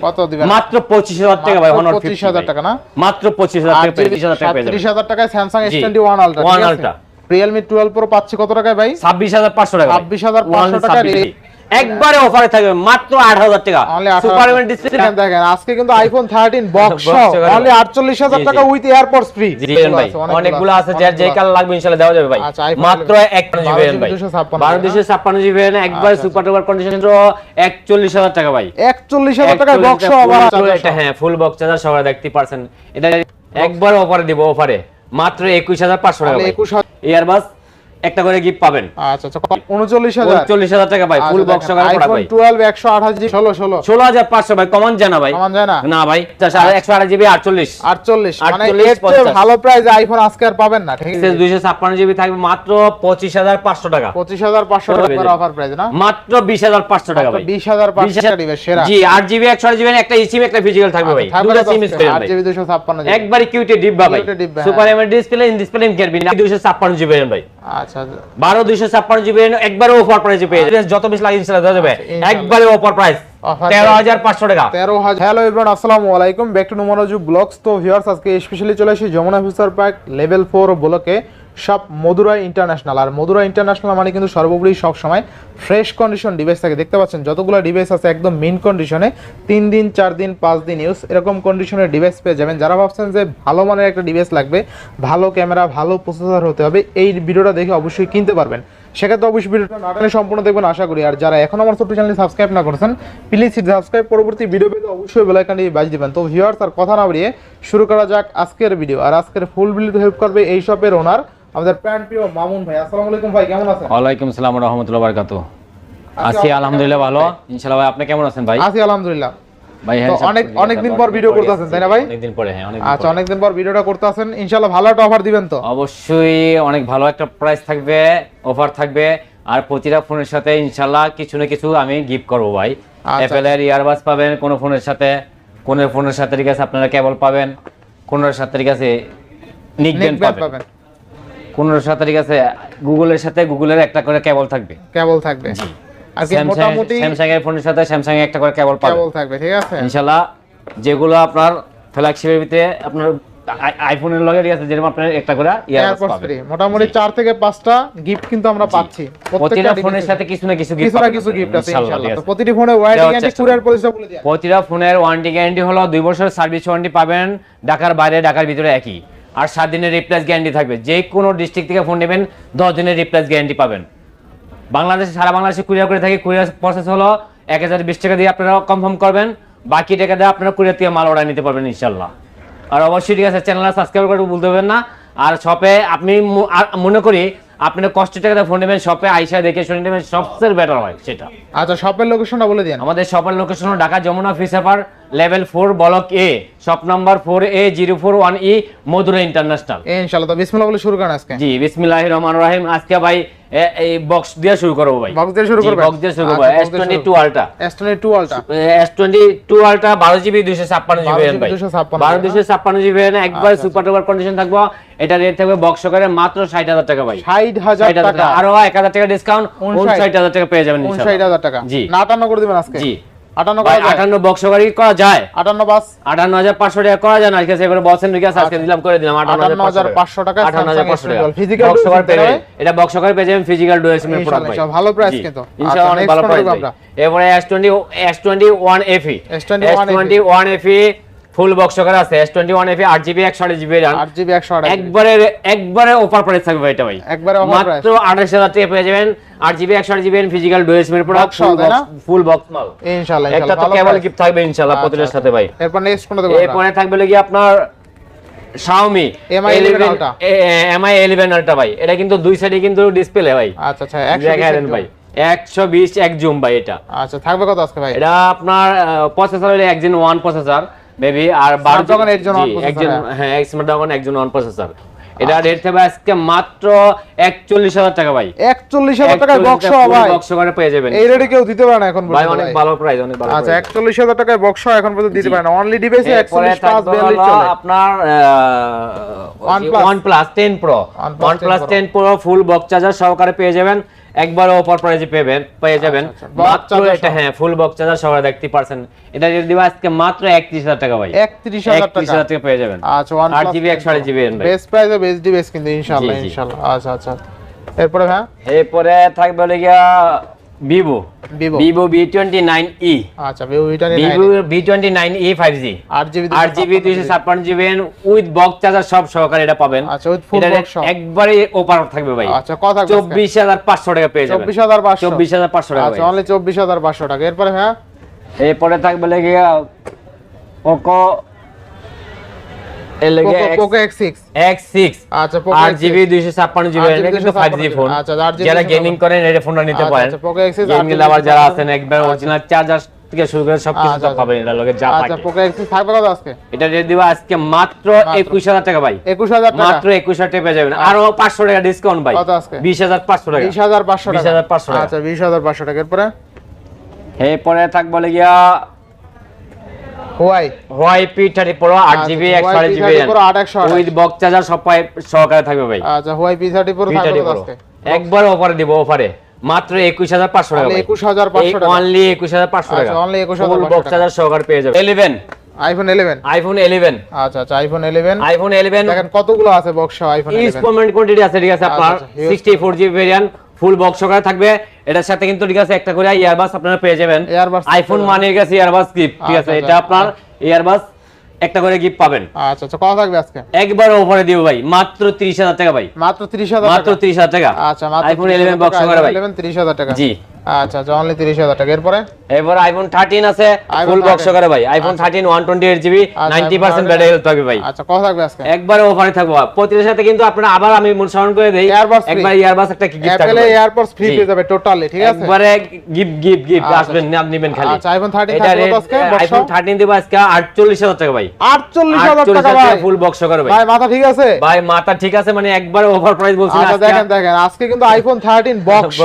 কত দিবেন মাত্র পঁচিশ হাজার টাকা ভাই Honor 25,000 টাকা না? মাত্র পঁচিশ হাজার টাকা পঁচিশ হাজার টাকা পেয়ে যাবেন টাকায়। Twenty one Ultra। Realme twelve pro পাচ্ছি কত টাকায় ভাই ছাব্বিশ হাজার পাঁচশো টাকা ভাই। 26,500 টাকা 126 রে- একবারে অফারে থাকবে মাত্র আট হাজার টাকা। অনলি সুপার ডিসপ্লে দেখেন আজকে কিন্তু আইফোন থার্টিন বক্স সহ অনলি টাকা উইথ এয়ারপোর্টস ফ্রি ভাই অনেকগুলো আছে যার যে কালার লাগবে ইনশাআল্লাহ দেওয়া যাবে ভাই। আচ্ছা, মাত্র হলে- এক জিবি ভাই। 12,256 বারো দুশো একবার আচ্ছা, সুপার ডুপার কন্ডিশন একচল্লিশ হাজার টাকা ভাই। একচল্লিশ হাজার টাকায় 41 বক্স টাকা আবার এটা হ্যাঁ ফুল বক্স চার্জার সবাই দেখতে পারছেন। এটা একবার অফারে দিব অফারে মাত্র একুশ হাজার পাঁচশো টাকা তাহলে 21,000 ইয়ারবাস একটা করে গিফট পাবেন। আচ্ছা আচ্ছা উনচল্লিশ হাজার। চল্লিশ হাজার টাকা ভাই ফুল বক্স প্রোডাক্ট আইফোন ভাই। টুয়েলভ একশো আঠাশ জি ষোলো ষোলো। ষোলো হাজার পাঁচশো ভাই কমন জানা ভাই। কমান যায় না? না ভাই একশো আঠাশ জিবি আটচল্লিশ। আটচল্লিশ মানে 48, এর চেয়ে 50 ভালো প্রাইস আইফোন আজকে আর পাবেন না ঠিক আছে? দুইশো ছাপ্পান্ন জিবি থাকবে মাত্র পঁচিশ হাজার পাঁচশো টাকা। টাকার অফার প্রাইস না? মাত্র টাকা ভাই। বিশ হাজার পাঁচশো টাকা দিবে সেরা। জি আট জিবি জিবি একটা ইসিম একটা ফিজিক্যাল থাকবে ভাই। দুটো সিম? স্পেয়ার আট ভাই। জিবি দুশো ছাপ্পান্ন জিবি একবারে কিউটি ডিব্বা ভাই। Super AMOLED display in display in দুইশো ছাপ্পান্ন জিবি ভাই। আচ্ছা। বারো দুইশো ছাপ্পান্ন জিবি একবারে অফার প্রাইসে পেয়ে যত বেশি লাগে ইনশাল্লাহ দেওয়া যাবে। একবারে অফার প্রাইস তেরো হাজার পাঁচশো টাকা। তেরো হাজার। হ্যালো এভরিওয়ান আসসালামু আলাইকুম। ব্যাক টু নুমারজু ব্লগস তো ভিউয়ার্স আজকে স্পেশালি চলে এসেছি Jamuna future park level four ব্লকে সব মধুরাই ইন্টারন্যাশনাল আর মধুরাই ইন্টারন্যাশনাল মানে কিন্তু সর্বোপরি সব সময় ফ্রেশ কন্ডিশন ডিভাইস থাকে। দেখতে পাচ্ছেন, যতগুলো ডিভাইস আছে একদম মিন কন্ডিশনে তিন দিন, চার দিন, পাঁচ দিন ইউজ এরকম কন্ডিশনের ডিভাইস পেয়ে যাবেন। যারা ভাবছেন যে ভালো মানের একটা ডিভাইস লাগবে, ভালো ক্যামেরা ভালো প্রসেসর হতে হবে, এই ভিডিওটা দেখে অবশ্যই কিনতে পারবেন। সেক্ষেত্রে অবশ্যই ভিডিওটা নাটানে সম্পূর্ণ দেখবেন, আশা করি। আর যারা এখন আমার ছোট্ট চ্যানেল সাবস্ক্রাইব না করেছেন প্লিজ সাবস্ক্রাইব পরবর্তী ভিডিও পেতে অবশ্যই বেলাইকানটি বাজিয়ে দিবেন। তো ভিউয়ার্স আর কথা না বাড়িয়ে শুরু করা যাক আজকের ভিডিও আর আজকের ফুল ভিডিও হেল্প করবে এই শপের ওনার আমাদের প্যান্ট প্রিয় মামুন ভাই আসসালামু আলাইকুম ভাই কেমন আছেন? ওয়ালাইকুম সালাম রহমতুল্লাহ বারকাতু আছি আলহামদুলিল্লাহ ভালো। ইনশাল্লাহ ভাই আপনি কেমন আছেন ভাই? আছি আলহামদুলিল্লাহ। ভাই তো অনেক অনেকদিন পর ভিডিও করতেছেন তাই না ভাই? অনেকদিন পরে হ্যাঁ অনেক আচ্ছা অনেকদিন পর ভিডিওটা করতেছেন। ইনশাআল্লাহ ভালো একটা অফার দিবেন তো? অবশ্যই অনেক ভালো একটা প্রাইস থাকবে অফার থাকবে। আর প্রতিটা ফোনের সাথে ইনশাল্লাহ কিছু না কিছু আমি গিফট করব ভাই। আচ্ছা। অ্যাপেলের ইয়ারবাস পাবেন কোন ফোনের সাথে কোন ফোনের সাথে ঠিক আছে আপনারা কেবল পাবেন কোনের সাথে ঠিক আছে নিক ব্যান্ড পাবেন। সাথে ঠিক আছে গুগলের সাথে গুগলের একটা করে কেবল থাকবে। কেবল থাকবে। আর কি মোটামুটি স্যামসাং এর ফোনের সাথে স্যামসাং এর একটা করে কেবল পাবেন কেবল থাকবে ঠিক আছে? ইনশাল্লাহ যেগুলো আপনার ফ্ল্যাগশিপের ভিতরে আপনার আইফোনের লগে আছে যেরকম আপনার একটা করে ফ্রি মোটামুটি চার থেকে পাঁচটা গিফট কিন্তু আমরা পাচ্ছি। প্রতিটা প্রত্যেকটা ফোনের সাথে কিছু না কিছু না কিছু গিফট আছে ইনশাআল্লাহ, ইনশাআল্লাহ। তো প্রতিটি ফোনে ওয়ারেন্টি গ্যারান্টি চেষ্টা কুরিয়ার পলিসিটা বলে প্রতিটা ফোনের ওয়ারেন্টি গ্যারান্টি হলো দুই বছর সার্ভিস ওয়ারেন্টি পাবেন ঢাকার বাইরে ঢাকার ভিতরে একই। আর সাত দিনের রিপ্লেস গ্যারান্টি থাকবে। যে কোনো ডিস্ট্রিক্ট থেকে ফোন নেবেন, দশ দিনের রিপ্লেস গ্যারান্টি পাবেন। বাংলাদেশে, সারা বাংলাদেশে কুরিয়ার করে থাকি কুরিয়ার প্রসেস হলো এক হাজার বিশ টাকা দিয়ে আপনারা কনফার্ম করবেন, বাকি টাকা দিয়ে আপনারা কুরিয়ার থেকে মাল অর্ডার নিতে পারবেন ইনশাল্লাহ আর অবশ্যই ঠিক আছে চ্যানেলটা সাবস্ক্রাইব করে বলতে পারবেন না। আর শপে আপনি মনে করি আপনার কষ্ট টাকা ফোন নেবেন শপে আইসা দেখে শুনে নেবেন সবচেয়ে বেটার হয় সেটা। আচ্ছা শপের লোকেশনটা বলে দিন আমাদের শপের location Dhaka Jamuna ফিসাপার level four block A shop number four A zero four one E Madhura international ইনশাআল্লাহ তো বিসমিল্লাহ বলে শুরু করেন আজকে। জি বিসমিল্লাহ রহমান রাহিম। আজকে ভাই এই বক্স দিয়ে শুরু করব ভাই। বক্স দিয়ে শুরু করবেন? বক্স দিয়ে শুরু করব। টোয়েন্টি টু আলটা S22 টু আলটা এস টোয়েন্টি টু আলটা বারো জিবি দুইশো ছাপ্পান্ন জিবি 12 GB ভাই। 256 বারো দুইশো ছাপ্পান্ন জিবি একবার সুপার টুপার কন্ডিশন থাকব। এটা রেট থাকবে বক্স সহকারে মাত্র ষাট হাজার টাকা ভাই। ষাট হাজার টাকা। আরও এক হাজার টাকা ডিসকাউন্ট উনষাট। হাজার টাকা পেয়ে যাবেন ইনশাআল্লাহ। হাজার টাকা। জি। না আটান্ন করে দিবেন আজকে। জি। আটান্ন বক্স করা যায়। আটান্ন পাঁচ আটান্ন হাজার পাঁচশো টাকা করা যায় না। আজকে এবারে আজকে দিলাম করে দিলাম। আটান্ন হাজার পাঁচশো টাকা আটান্ন হাজার পাঁচশো টাকা। ফিজিক্যাল বক্স পেয়ে যাবেন। এটা বক্স পেয়ে যাবেন ফিজিক্যাল ডুয়েল সিমের প্রোডাক্ট ভালো জি। কিন্তু। ইনশাআল্লাহ আচ্ছা, অনেক ভালো প্রাইস? এরপরে S twenty S twenty one FE S21 S twenty one FE full box সহকারে আছে এস টোয়েন্টি ওয়ান এফি আট জিবি একশো আট জিবি আট জিবি একশো আঠাশ একবারে একবারে অফার প্রাইস থাকবে এটা ভাই। একবারে offer price। মাত্র আঠাশ হাজার টাকা পেয়ে যাবেন। আট জিবি একশো আট জিবি ফিজিক্যাল ডুয়েল সিমের প্রোডাক্ট Box সহ, তাই না? ফুল বক্স মাল। ইনশাআল্লাহ একটা ইনশাআল্লাহ তো কেবল গিফট থাকবে ইনশাআল্লাহ আচ্ছা, প্রতিটার আচ্ছা। সাথে ভাই। এরপর নেক্সট কোনটা দেবো? এরপরে থাকবে কি আপনার Xiaomi MI 11 Ultra। MI 11 Ultra ভাই। এটা কিন্তু দুই সাইডে কিন্তু ডিসপ্লে ভাই। আচ্ছা আচ্ছা একশো দেখা দেন ভাই 120 এক জুম ভাই এটা। আচ্ছা থাকবে কত আজকে ভাই? এটা আপনার প্রসেসর হলো একজন ওয়ান প্রসেসর মেবি আর বারো Snapdragon একজন one জি, একজন হ্যাঁ। হ্যাঁ একজন ওয়ান প্রসেসর এটা রেট থাকবে আজকে মাত্র একচল্লিশ হাজার টাকা ভাই। একচল্লিশ হাজার টাকায় বক্স ভাই। বক্স করে পেয়ে যাবেন। এই রেটে কেউ দিতে পারে না এখন ভাই অনেক ভালো প্রাইস অনেক ভালো আচ্ছা price। একচল্লিশ হাজার টাকায় বক্স এখন পর্যন্ত দিতে পারে না। অনলি ডিভাইসে চলে। আপনার OnePlus। OnePlus OnePlus 10 Pro। Ten pro full box charger সহকারে পেয়ে যাবেন। একবার অফার প্রাইজে পেবেন পেয়ে যাবেন। আচ্ছা, আচ্ছা। Box মাত্র এটা হ্যাঁ ফুল বক্স চার্জার সবাই দেখতে পারছেন। এটা যদি দিবা আজকে মাত্র 31000 টাকা ভাই। 31000 টাকা। 31000 টাকা পেয়ে যাবেন। আচ্ছা ওয়ান 8 জিবি 128 জিবি ভাই বেস্ট প্রাইসে বেস্ট ডিভাইস কিন্তু ইনশাআল্লাহ। ইনশাআল্লাহ। আচ্ছা আচ্ছা। এরপরে হ্যাঁ? এরপরে থাকবে হলো গিয়া ভিভো ভিভো ভিভো V29e আচ্ছা ভিভো নিয়ে ভিভো V29e 5G 8 জিবি আট জিবি দুইশো ছাপ্পান্ন জিবি উইথ বক্স চার্জার সব সহকারে এটা পাবেন। আচ্ছা, full এটা একবারে ওপার থাকবে ভাই। আচ্ছা কথা চব্বিশ হাজার পাঁচশো টাকা পেয়ে যাবেন। 24500 চব্বিশ হাজার পাঁচশো টাকা আচ্ছা অনলি 24500 টাকা। এরপরে হ্যাঁ? এরপরে থাকবে লেগে পোকো যারা গেমিং করেন এটা ফোনটা নিতে আচ্ছা, পারেন। আচ্ছা, Poco X6 গেম 8GB লাভার যারা আচ্ছা। আছেন একবার অরিজিনাল চার্জার থেকে শুরু করে সবকিছু আচ্ছা, পাবেন এটা লগে যা আচ্ছা পোকো X6 থাকবে কত আজকে? এটা রেট দিব আজকে মাত্র একুশ হাজার টাকা ভাই। 21000 টাকা? মাত্র একুশ হাজার টাকা পেয়ে যাবেন। আরও পাঁচশো টাকা ডিসকাউন্ট ভাই। কত আজকে? বিশ হাজার পাঁচশো টাকা। 20500 টাকা। 20,500 টাকা। আচ্ছা 20500 টাকা। এরপরে? এরপরে থাকব গিয়া Huawei? Huawei P thirty pro আট আচ্ছা, জিবি Huawei একশো GB P30 Pro 828 with box charger সব সহকারে থাকবে ভাই। আচ্ছা হোয়াই P30 Pro পি থাকবে থার্টি প্রো একবার অফারে দিব অফারে মাত্র একুশ হাজার পাঁচশো টাকা Only 21,500 টাকা। অনলি একুশ হাজার পাঁচশো আচ্ছা, টাকা only 21,500 ফুল বক্স। চার্জার সহকারে পেয়ে যাবে। ইলেভেন আইফোন 11 আইফোন ইলেভেন আচ্ছা আচ্ছা আইফোন 11 আইফোন ইলেভেন দেখেন কতগুলো আছে বক্স আইফোন 11 ইনস্টলমেন্ট কোয়ান্টিটি আছে ঠিক আছে আপনার আচ্ছা, huge sixty four GB variant full box সহকারে থাকবে। এটার সাথে কিন্তু ঠিক আছে একটা করে ইয়ারবাস আপনারা পেয়ে যাবেন। আইফোন মানের মানে গেছে ইয়ারবাস গিফট ঠিক আচ্ছা, আছে? আচ্ছা। এটা আপনার ইয়ারবাস একটা করে গিফট পাবেন। আচ্ছা আচ্ছা কত থাকবে আজকে? একবার ওপরে দিব ভাই মাত্র 30000 টাকা ভাই। মাত্র 30000 মাত্র ত্রিশ 30000 টাকা। আচ্ছা মাত্র আইফোন 30,000 11 বক্স করে ভাই। iPhone 11 30000 টাকা। জি। আচ্ছা আচ্ছা অনলি 30000 টাকা। এরপরে? এবার আইফোন 13 আছে ফুল বক্স 13 সহকারে ভাই। আইফোন 13 128 জিবি আচ্ছা, 90% ব্যাটারি হেলথ থাকবে ভাই। আচ্ছা কত থাকবে আজকে। একবার অফারে থাকব। প্রতিটার সাথে কিন্তু আপনারা আবার আমি করে দেই। একবার ইয়ারবাস একটা গিফট অ্যাপেল থাকবে ফ্রি পেয়ে যাবে টোটালি ঠিক আছে? একবারে গিফট গিফট গিফট আচ্ছা, আসবেন না নেবেন খালি। আচ্ছা আইফোন 13 থাকবে আজকে? আইফোন 13 দেব আজকে 48000 টাকা ভাই। 48000 টাকা ভাই। ফুল বক্স করে ভাই। ভাই মাথা ঠিক আছে? ভাই মাথা ঠিক আছে মানে একবার ওভার প্রাইস বলছি আচ্ছা দেখেন দেখেন। আজকে কিন্তু আইফোন 13 বক্স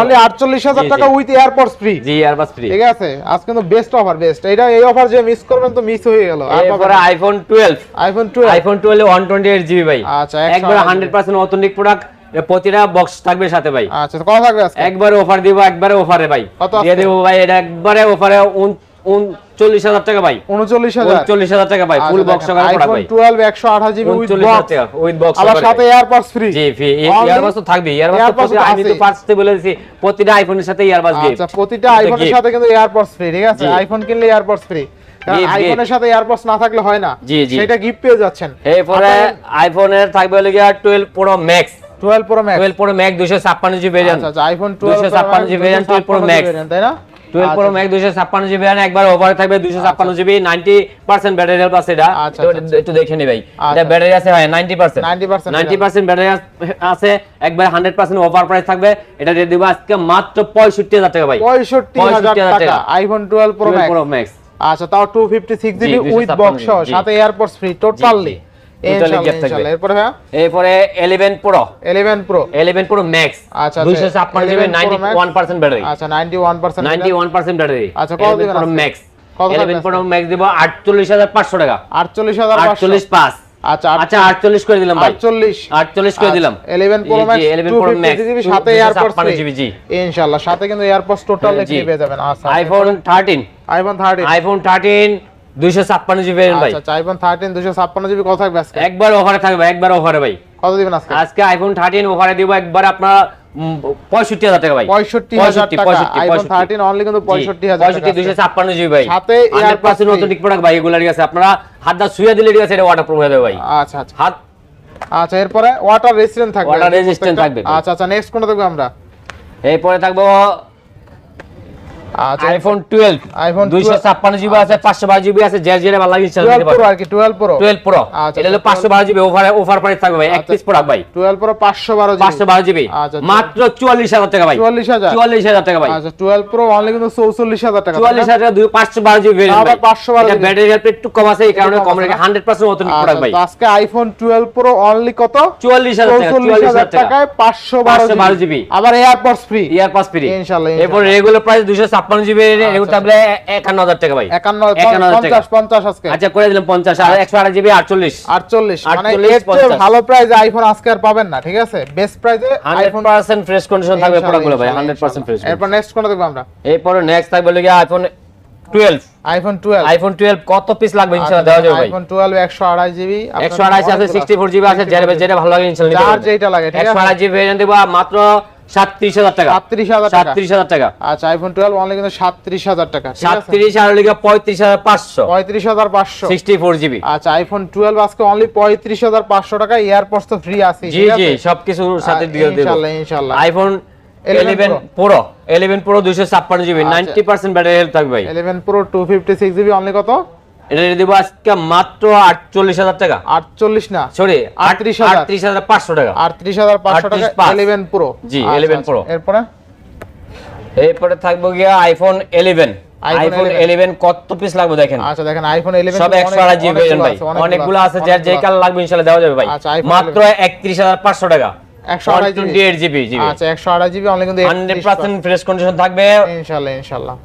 অনলি 48000 জি, টাকা উইথ এয়ারপডস ফ্রি জি এয়ারপডস ফ্রি ঠিক আছে? আজকে কিন্তু বেস্ট অফার বেস্ট এটা এই অফার যে মিস করবেন তো মিস হয়ে গেল। এরপর আইফোন 12 আইফোন 12 আইফোন 12 128 জিবি ভাই। আচ্ছা, একবার আঠাশ 100% অথেন্টিক প্রোডাক্ট প্রতিটা বক্স থাকবে সাথে ভাই। আচ্ছা কত থাকবে আজকে? একবারে অফার দিব একবারে অফারে ভাই। কত দিয়ে? দেবো ভাই এটা একবারে অফারে 39000 টাকা ভাই। 39000 39000 টাকা ভাই ফুল বক্স আইফোন ভাই 12 128 জিবি উইথ বক্স টাকা উইথ বক্স আবার সাথে এয়ারপডস ফ্রি জি ফি Only- তো থাকবে ইয়ারবাস তো Earbuds তো প্রতি- আমি তো পাঁচতে বলে দিছি প্রতিটা আইফোনের সাথে ইয়ারবাস গিফট আচ্ছা প্রতিটা আইফোনের সাথে কিন্তু এয়ারপডস ফ্রি ঠিক আছে? আইফোন কিনলে এয়ারপডস ফ্রি আইফোনের সাথে এয়ারপডস না থাকলে হয় না। জি, জি। সেটা গিফট পেয়ে যাচ্ছেন। এরপরে আইফোনের থাকবে হলো গিয়া 12 pro max 12 pro max 12 pro max 256 GB variant আচ্ছা আচ্ছা iPhone 12 256 GB variant 12 pro max তাই না? 12 প্রো আচ্ছা, 256 জিবি ভেরিয়েন্ট একবার ওভার থাকবে 256 জিবি 90% ব্যাটারি হেলথ আছে এটা। আচ্ছা, আচ্ছা, একটু দেখে নি ভাই। এটা ব্যাটারি আছে ভাই 90% 90% 90% ব্যাটারি আছে। একবার 100% ওভার প্রাইস থাকবে। এটা রেট দিব আজকে মাত্র 65000 টাকা ভাই। 65000 টাকা। আইফোন 12 প্রো ম্যাক্স আচ্ছা তাও 256 জি, জিবি উইথ বক্স। সাথে এয়ারপডস ফ্রি টোটালি জি। Totally gift থাকবে। ইনশাআল্লাহ এরপরে 11 প্রো 11 প্রো 11 প্রো ম্যাক্স আচ্ছা, 256 জিবি 11 Pro Max। 91% ব্যাটারি আচ্ছা 91% 91% ব্যাটারি আচ্ছা, কত দিবেন প্রো ম্যাক্স 11 প্রো ম্যাক্স দেব 48500 টাকা। 48500 48 পাস আচ্ছা আচ্ছা 48 করে দিলাম ভাই। 48 48 করে দিলাম। 11 pro max 11 pro max GB সাথে এয়ারপডস 256 জিবি জি। ইনশাআল্লাহ সাথে কিন্তু এয়ারপডস টোটাল পেয়ে যাবেন। আচ্ছা আইফোন 13 আইফোন 13 আইফোন 13 256 জিবি ভাই। আচ্ছা আইফোন 13 256 জিবি কত থাকবে আজকে? একবার অফারে থাকবে একবার অফারে ভাই। কত দিবেন আজকে? আজকে আইফোন 13 অফারে দিব একবার আপনার উম, 65000 টাকা ভাই। 65000 টাকা। আইফোন 13 অনলি কিন্তু 65000 টাকা 65 256 জিবি ভাই। সাথে এয়ারপাস earbuds নতুন প্রোডাক্ট ভাই এগুলা আছে। আপনারা হাত দা শুয়ে দিলে ঠিক আছে এটা ওয়াটারপ্রুফ হয়ে যাবে ভাই। আচ্ছা আচ্ছা। হাত আচ্ছা এরপরে ওয়াটার রেজিস্ট্যান্ট থাকবে। Water resistant থাকবে। আচ্ছা আচ্ছা নেক্সট কোনটা দেখব আমরা? এরপরে থাকব আইফোন 12 iPhone 12 256 জিবি আছে 512 জিবি আছে যে যেটা ভালো লাগে ইনস্টল 12 দিতে আর কি 12 প্রো 12 প্রো আচ্ছা, এটা হলো 512 জিবি ওভার ওভার প্রাইস থাকবে ভাই এক আচ্ছা। পিস প্রোডাক্ট ভাই। 12 প্রো 512 জিবি 512 জিবি আচ্ছা, মাত্র 44000 টাকা ভাই। 44000 44000 টাকা ভাই। আচ্ছা 12 প্রো অনলি কিন্তু 44000 টাকা। চুয়াল্লিশ হাজার দুই পাঁচশো বারো জিবি আবার 512 এটা জিবি। ব্যাটারি হেল্প একটু কম আছে এই কারণে কম রেখে না? হান্ড্রেড পার্সেন্ট অথেন্টিক আচ্ছা প্রোডাক্ট ভাই। আজকে আইফোন 12 প্রো অনলি কত? চুয়াল্লিশ হাজার টাকা 44000 হাজার টাকা। টাকায় 512 512 জিবি। আবার AirPods free ear pods free ইনশাআল্লাহ, এরপর রেগুলার প্রাইস দুশো ছাপ্পান্ন জিবি এগুলো থাকবে একান্ন হাজার টাকা ভাই। একান্ন। পঞ্চাশ পঞ্চাশ আজকে। আচ্ছা করে দিলাম পঞ্চাশ আর একশো আট জিবি আটচল্লিশ। আটচল্লিশ মানে 48, এর চেয়ে 50 ভালো প্রাইসে আইফোন আজকে আর পাবেন না ঠিক আছে? বেস্ট প্রাইসে আইফোন পার্সেন্ট ফ্রেশ কন্ডিশন থাকবে প্রোডাক্টগুলো ভাই হান্ড্রেড পার্সেন্ট ফ্রেশ এরপর নেক্সট কোনটা দেখব আমরা? এরপরে নেক্সট থাকবে আইফোন টুয়েলভ আইফোন আইফোন কত পিস লাগবে দেওয়া যাবে ভাই? আইফোন জিবি একশো আড়াইশ আছে জিবি যেটা যেটা ভালো লাগে ইনশাল্লাহ নিতে পারবেন। যেটা লাগে ঠিক আছে? আড়াই জিবি ভেরিয়েন্ট দেবো মাত্র সাতত্রিশ হাজার টাকা। সাতত্রিশ হাজার সাতত্রিশ হাজার টাকা। আচ্ছা আইফোন টুয়েলভ অনলি কিন্তু সাতত্রিশ হাজার টাকা সাতত্রিশ আর লিগে পঁয়ত্রিশ হাজার পাঁচশো। পঁয়ত্রিশ হাজার পাঁচশো। সিক্সটি ফোর জিবি আচ্ছা আইফোন টুয়েলভ আজকে অনলি পঁয়ত্রিশ হাজার পাঁচশো টাকা এয়ারপোর্টস তো ফ্রি আছে জি জি সবকিছুর সাথে দিয়ে দেবো। ইনশাল্লাহ ইনশাল্লাহ। আইফোন 11 প্রো ইলেভেন প্রো দুইশো ছাপ্পান্ন জিবি আচ্ছা। নাইনটি পার্সেন্ট ব্যাটারি হেলথ থাকবে ভাই। ইলেভেন প্রো জিবি অনলি কত? এটা দেবো আজকে মাত্র আটচল্লিশ হাজার টাকা। আটচল্লিশ না সরি 38,000 আটত্রিশ হাজার পাঁচশো টাকা। আটত্রিশ হাজার পাঁচশো টাকা ইলেভেন প্রো জি, 11 Pro। এরপরে? এরপরে থাকব গিয়া আইফোন ইলেভেন আইফোন 11 কত পিস লাগবে দেখেন? আচ্ছা দেখেন আইফোন সব জিবি ভেরিয়েন্ট ভাই। অনেকগুলো আছে যার যে কালার লাগবে দেওয়া যাবে ভাই। আচ্ছা, মাত্র একত্রিশ হাজার পাঁচশো টাকা। একশো আড়াই জিবি। আচ্ছা জিবি অনলি কিন্তু হান্ড্রেড পার্সেন্ট ফ্রেশ কন্ডিশন থাকবে। ইনশাল্লাহ ইনশাল্লাহ।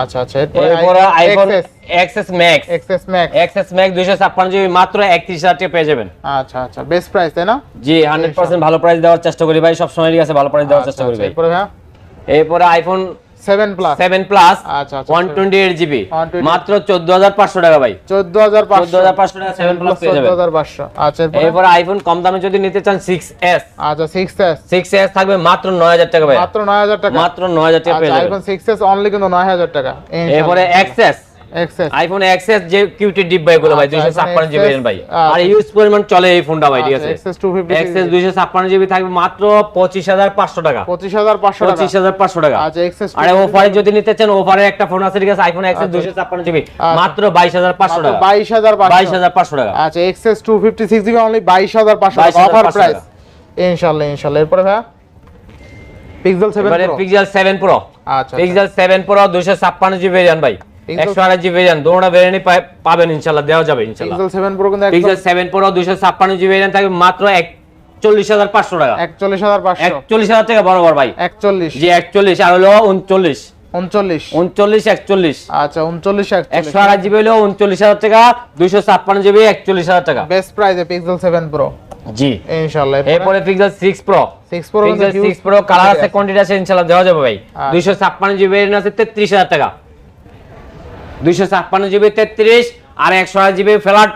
আচ্ছা আচ্ছা এরপরে iPhone XS max XS max XS max দুইশো ছাপ্পান্ন জিবি মাত্র একত্রিশ হাজার টাকা পেয়ে যাবেন। আচ্ছা আচ্ছা বেস্ট প্রাইস তাই না? জি হান্ড্রেড পার্সেন্ট ভালো প্রাইস দেওয়ার চেষ্টা করি ভাই সবসময় ঠিক আছে ভালো প্রাইস দেওয়ার আচ্ছা, চেষ্টা করি আচ্ছা, ভাই। এরপরে এরপরে iPhone seven plus seven plus আচ্ছা, আচ্ছা, জিবি মাত্র টাকা ভাই। টাকা প্লাস পেয়ে যাবেন। আচ্ছা এরপরে? আইফোন কম দামে যদি নিতে চান সিক্স এস আচ্ছা সিক্স এস সিক্স এস থাকবে মাত্র নয় হাজার টাকা ভাই। মাত্র নয় হাজার টাকা। মাত্র নয় হাজার টাকা পেয়ে যাবেন। আইফোন অনলি কিন্তু নয় হাজার টাকা। এরপরে এক্সেস আইফোন এক্সএস যে কিউটি ডিপ ভাই গুলো ভাই আচ্ছা, দুইশো iPhone ছাপ্পান্ন জিবি ভাই। আচ্ছা। আর ইউজ পরিমাণ চলে এই ফোনটা ভাই ঠিক আছে? এক্সেস টু এক্সএস দুইশো ছাপ্পান্ন জিবি থাকবে মাত্র পঁচিশ হাজার পাঁচশো টাকা। পঁচিশ হাজার পাঁচশো টাকা। পঁচিশ হাজার পাঁচশো টাকা। আচ্ছা এক্সেস আরে ওফারে যদি নিতে চান ওফারে একটা ফোন আছে ঠিক আছে? আইফোন এক্সএস দুইশো ছাপ্পান্ন জিবি মাত্র বাইশ হাজার পাঁচশো টাকা। বাইশ হাজার বাইশ পাঁচশো হাজার পাঁচশো টাকা। আচ্ছা ফিফটি সিক্স জিবি অনলি বাইশ হাজার পাঁচশো টাকা। অফার প্রাইস ইনশাল্লাহ ইনশাল্লাহ। এরপরে ভাইয়া? পিক্সেল সেভেন এবারে পিক্সেল সেভেন প্রো আচ্ছা পিক্সেল সেভেন প্রো দুইশো ছাপ্পান্ন জিবি ভেরিয়ান ভাই। একশো আড়াই জিবি পাবেন ইনশাল্লাহ দেওয়া যাবে ইনশাল্লাহ। সেভেন প্রো কিন্তু পিক্সেল সেভেন প্রো দুইশো ছাপ্পান্ন জিবি ভেরিয়ান থাকবে মাত্র একচল্লিশ হাজার পাঁচশো টাকা। একচল্লিশ হাজার পাঁচশো। একচল্লিশ হাজার টাকা বরাবর ভাই। একচল্লিশ। জি একচল্লিশ আর হলো উনচল্লিশ। উনচল্লিশ। উনচল্লিশ একচল্লিশ। আচ্ছা উনচল্লিশ একশো আড়াই জিবি হলো উনচল্লিশ হাজার টাকা দুইশো ছাপ্পান্ন জিবি একচল্লিশ হাজার টাকা। বেস্ট প্রাইসে পিক্সেল সেভেন প্রো জি। এরপরে Pixel pro pro Pixel six pro colour আছে কোয়ান্টিটি আছে দেওয়া যাবে ভাই। আচ্ছা। দুইশো ছাপ্পান্ন জিবি আছে তেত্রিশ হাজার টাকা। দুইশো ছাপ্পান্ন জিবি তেত্রিশ আর একশো আট জিবি ফ্ল্যাট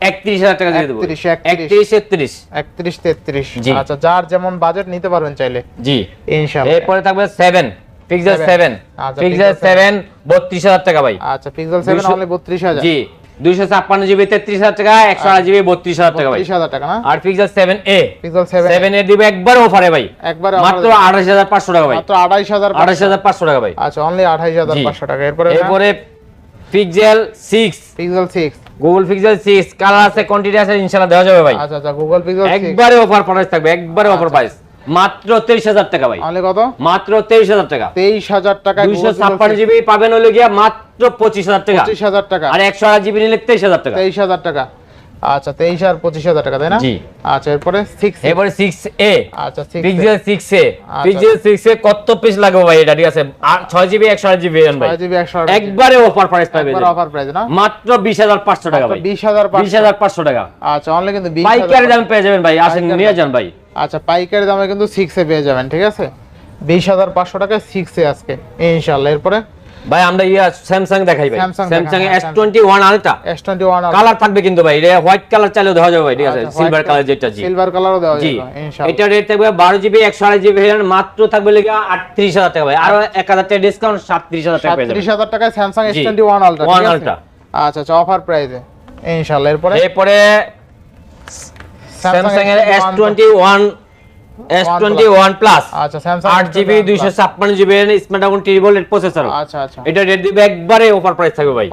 একত্রিশ হাজার টাকা দিয়ে দেবো। 31, 31 একত্রিশ তেত্রিশ। একত্রিশ তেত্রিশ। আচ্ছা যার যেমন বাজেট নিতে পারবেন চাইলে। জি। ইনশাল্লাহ এরপরে থাকবে সেভেন পিক্সেল সেভেন আচ্ছা, পিক্সেল সেভেন বত্রিশ হাজার টাকা ভাই। আচ্ছা পিক্সেল সেভেন দুইশো- অনলি বত্রিশ হাজার। জি দুইশো ছাপ্পান্ন জিবি তেত্রিশ হাজার টাকা একশো আট জিবি বত্রিশ হাজার টাকা ভাই। টাকা না? আর Pixel seven A Pixel seven A দিবে একবার অফারে ভাই। একবার মাত্র আঠাশ হাজার পাঁচশো টাকা ভাই। মাত্র আড়াইশ হাজার আঠাশ হাজার পাঁচশো টাকা ভাই। আচ্ছা অনলি আঠাইশ হাজার পাঁচশো টাকা। এরপরে এরপরে Pixel 6 Pixel 6 Google Pixel 6 colour আছে কোয়ান্টিটি আছে ইনশাআল্লাহ দেওয়া যাবে ভাই। আচ্ছা আচ্ছা গুগল পিক্সেল 6 একবারে অফার প্রাইস থাকবে একবারে অফার প্রাইস মাত্র তেইশ হাজার টাকা ভাই। তাহলে কত? মাত্র তেইশ হাজার টাকা। তেইশ হাজার টাকা দুইশো ছাপ্পান্ন জিবি পাবেন হলো গিয়া মাত্র পঁচিশ হাজার টাকা। পঁচিশ হাজার টাকা। আর একশো আট জিবি নিলে তেইশ হাজার টাকা। তেইশ হাজার টাকা। আচ্ছা তেইশ আর পঁচিশ হাজার টাকা তাই না? জি। আচ্ছা এরপরে সিক্স এরপরে সিক্স এ। আচ্ছা সিক্স পিক্সেল সিক্স এ। আচ্ছা। পিক্সেল সিক্স এ কত পিস লাগবে ভাই এটা ঠিক আছে? আর ছয় জিবি একশো আট জিবি ভাই। ছয় জিবি একশো একবারে অফার প্রাইস পাবে একবার অফার প্রাইস না? মাত্র বিশ হাজার পাঁচশো টাকা ভাই। বিশ হাজার বিশ পাঁচশো হাজার পাঁচশো টাকা। আচ্ছা অনলি কিন্তু বিশ পাইকারি হাজার দাম পেয়ে যাবেন ভাই। আসেন নিয়ে যান ভাই। আচ্ছা পাইকারি দামে কিন্তু সিক্সে পেয়ে যাবেন ঠিক আছে? বিশ হাজার পাঁচশো টাকায় সিক্সে আজকে ইনশাআল্লাহ। এরপরে? ভাই আমরা ইয়া স্যামসাং দেখাই ভাই। স্যামসাং দেখান, S twenty one ultra S twenty one colour থাকবে কিন্তু ভাই এটা হোয়াইট কালার চাইলেও দেওয়া যাবে ভাই ঠিক আছে? সিলভার কালার যেটা জি। সিলভার কালারও দেওয়া যাবে ইনশাল্লাহ এটা রেট থাকবে বারো জিবি একশো আড়াই জিবি ভেরিয়েন্ট মাত্র থাকবে লেগে আটত্রিশ হাজার টাকা ভাই। আরও এক হাজার টাকা ডিসকাউন্ট সাতত্রিশ হাজার টাকা পেয়ে যাবেন। সাতত্রিশ হাজার টাকায় স্যামসাং এস জি। Twenty one ultra One Ultra। আচ্ছা আচ্ছা অফার প্রাইসে ইনশাল্লাহ এরপরে? এরপরে স্যামসাং এর S twenty one S twenty one plus আচ্ছা GB smartphone triple eight processor আচ্ছা আচ্ছা। এটা রেট দিবে একবারে অফার প্রাইস থাকবে ভাই?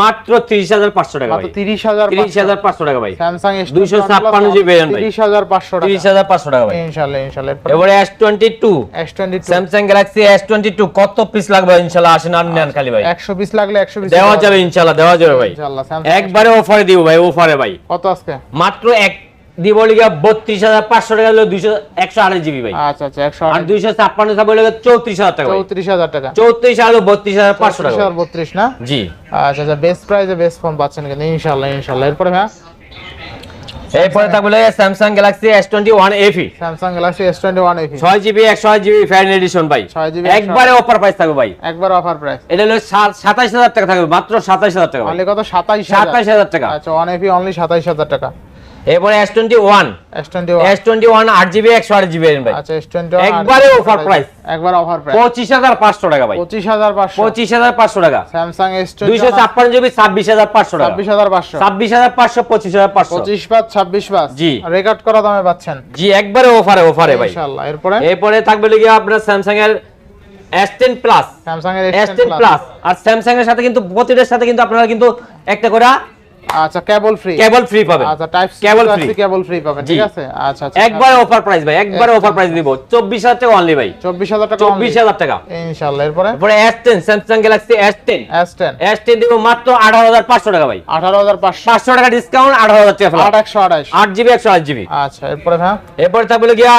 মাত্র তিরিশ হাজার পাঁচশো টাকা ভাই। তিরিশ হাজার তিরিশ হাজার পাঁচশো টাকা ভাই। স্যামসাং এস 256 জিবি RAM ভাই। তিরিশ হাজার পাঁচশো টাকা। তিরিশ হাজার পাঁচশো টাকা ভাই। ইনশাল্লাহ এরপরে এবারে S twenty two S twenty two Samsung Galaxy S twenty two কত পিস লাগবে ইনশাল্লাহ? আসেন আর নেন খালি ভাই। একশো বিশ লাগলে একশো বিশ দেওয়া যাবে ইনশাল্লাহ দেওয়া যাবে ভাই। ইনশাল্লাহ স্যামসাং একবারে অফারে দিব ভাই অফারে ভাই। কত আজকে? মাত্র এক দিব লিগে বত্রিশ হাজার পাঁচশো টাকা হলো দুইশো একশো আড়াই জিবি ভাই। আচ্ছা আচ্ছা একশো আর দুইশো ছাপ্পান্ন ছাপ্পান্ন হলো চৌত্রিশ হাজার টাকা চৌত্রিশ হাজার টাকা। চৌত্রিশ হাজার বত্রিশ হাজার পাঁচশো টাকা। বত্রিশ না? জি। আচ্ছা আচ্ছা বেস্ট প্রাইসে বেস্ট ফোন পাচ্ছেন কিন্তু ইনশাল্লাহ ইনশাল্লাহ এরপরে হ্যাঁ এরপরে থাকবে Samsung Galaxy S twenty one FE Samsung Galaxy S twenty one FE ছয় জিবি একশো আট জিবি ফ্যান এডিশন ভাই। 6GB একবারে অফার প্রাইস থাকবে ভাই। একবার অফার প্রাইস এটা হলো সাতাইশ হাজার টাকা থাকবে মাত্র সাতাইশ হাজার টাকা। অনলি কত? সাতাইশ সাতাইশ হাজার টাকা। আচ্ছা ওয়ান এফি অনলি সাতাইশ হাজার টাকা। এরপরে টোয়েন্টি ওয়ান আট জিবি একশো আট জিবি ভাই। আচ্ছা এস টোয়েন্টি একবারে offer price। একবার অফার প্রাইস পঁচিশ হাজার পাঁচশো টাকা ভাই। পঁচিশ হাজার পাঁচশো। পঁচিশ হাজার পাঁচশো টাকা। জিবি ছাব্বিশ হাজার পাঁচশো টাকা। ছাব্বিশ হাজার পাঁচশো। ছাব্বিশ হাজার পাঁচশো পঁচিশ হাজার পাঁচশো। পঁচিশ পাঁচ ছাব্বিশ পাঁচ জি। রেকর্ড করা দামে পাচ্ছেন। জি একবারে অফারে অফারে ভাই। ইনশাল্লাহ এরপরে? এরপরে থাকবে লিগে আপনার স্যামসাং এর এস টেন প্লাস স্যামসাং এর এস টেন প্লাস আর স্যামসাং এর সাথে কিন্তু প্রতিটার সাথে কিন্তু আপনারা কিন্তু একটা করে আচ্ছা কেবল ফ্রি কেবল ফ্রি পাবেন। আচ্ছা type cable free cable free পাবেন ঠিক আছে? আচ্ছা আচ্ছা। একবার অফার প্রাইস ভাই একবারে অফার প্রাইস দিব চব্বিশ হাজার টাকা অনলি ভাই। চব্বিশ হাজার টাকা চব্বিশ হাজার টাকা। ইনশাল্লাহ এরপরে? Galaxy S ten S ten S ten দিব মাত্র আঠারো হাজার পাঁচশো টাকা ভাই। আঠারো হাজার পাঁচশো। পাঁচশো টাকা ডিসকাউন্ট আঠারো হাজার টাকা আট flat। একশো আঠাশ। আট জিবি একশো আট জিবি আচ্ছা এরপরে হ্যাঁ এরপরে গিয়া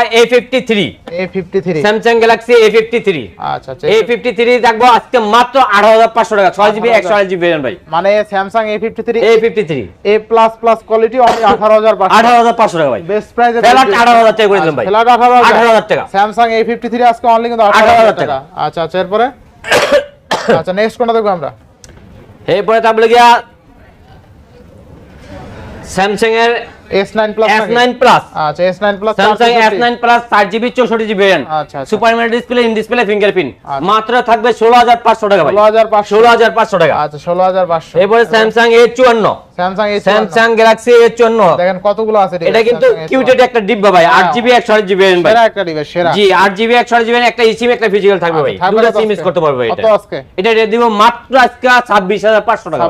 three A fifty Samsung Galaxy A fifty three আচ্ছা আচ্ছা এ ফিফটি থ্রি থাকব আজকে মাত্র আঠারো হাজার পাঁচশো টাকা। ছয় জিবি একশো আট জিবি ভাই। মানে Samsung A fifty three A plus plus quality only আঠারো হাজার পাঁচশো। আঠারো হাজার পাঁচশো টাকা ভাই। বেস্ট প্রাইসে ফ্ল্যাট আঠারো হাজার টাকা করে দিলাম ভাই। ফ্ল্যাট আঠারো আঠারো হাজার হাজার টাকা। স্যামসাং এ ফিফটি থ্রি আজকে অনলি কিন্তু আঠারো 18,000 হাজার টাকা। আচ্ছা আচ্ছা এরপরে? আচ্ছা নেক্সট কোনটা দেখব আমরা? এরপরে তারপরে গিয়া স্যামসাং এর এস নাইন প্লাস এস আচ্ছা আচ্ছা, আচ্ছা। Super display in display fingerprint. মাত্র থাকবে টাকা ভাই। টাকা। দেখেন কতগুলো আছে এটা কিন্তু কিউটেড একটা ডিব্বা ভাই সেরা একটা সেরা। জি একটা ফিজিক্যাল থাকবে ভাই। দুটো সিম ইউজ করতে পারবে কত এটা। আজকে? এটা দিব মাত্র আজকে ছাব্বিশ হাজার পাঁচশো টাকা